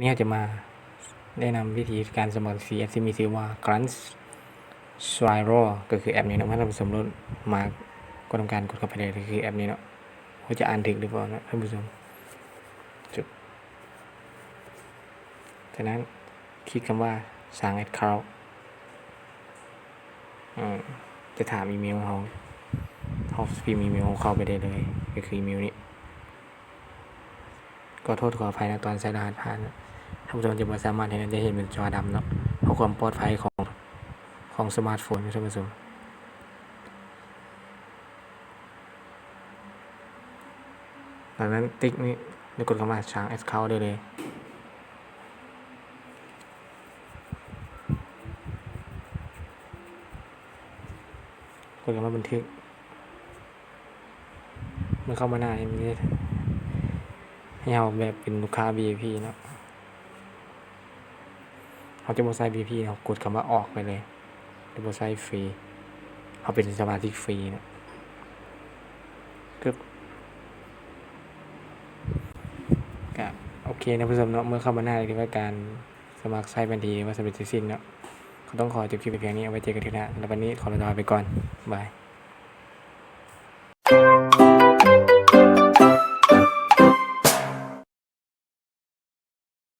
เนี่ยจะมาแนะนำวิธีการสมัคร CS ที่มีชื่อว่า Grunt s w i r o ก็คือแอปนี้นะถ้าท่านผู้ชมรถมาก็ทำการกดเข้าไปเลยก็คือแอปนี้เนาะว่าจะอ่านถึงหรือเปล่านะท่านผู้ชมจุดจากนั้นคลิกคำว่าสั่ง account อืมจะถามอีเมลเขาเขาพิมพ์อีเมลของเขาไปได้เลย ก็คืออีเมลนี้ ก็โทษขออภัยนะตอนใช้รหัสผ่านท่านผู้ชมจะม่สามารถเห็นจะเห็นเป็นจอดำเนาะเพราะความปลอดภัยของของสมาร์ทโฟนนะท่านผู้ชมดังนั้นติ๊กนี่กดคำว่าช้าง account ได้เลยกดคำว่าบันทึกมันเข้ามาหน้าอย่างนี้ ให้เราแบบเป็นลูกค้า VIP เนะเขาจะบอใช้ VIP เรากดคำว่าออกไปเลยจะบอใช้ฟรีเขาเป็นสมาชิกฟรีนะปึ๊บก็โอเคนะผู้ชมเนาะเมื่อเข้ามาหน้าที่ว่าการสมัครใช้บัญชีว่าสำเร็จสิ้นเนาะเขาต้องขอจบคลิปไปเพียงนี้เอาไว้เจอกันทีหน้าแล้ววันนี้ขอลาไปก่อนบาย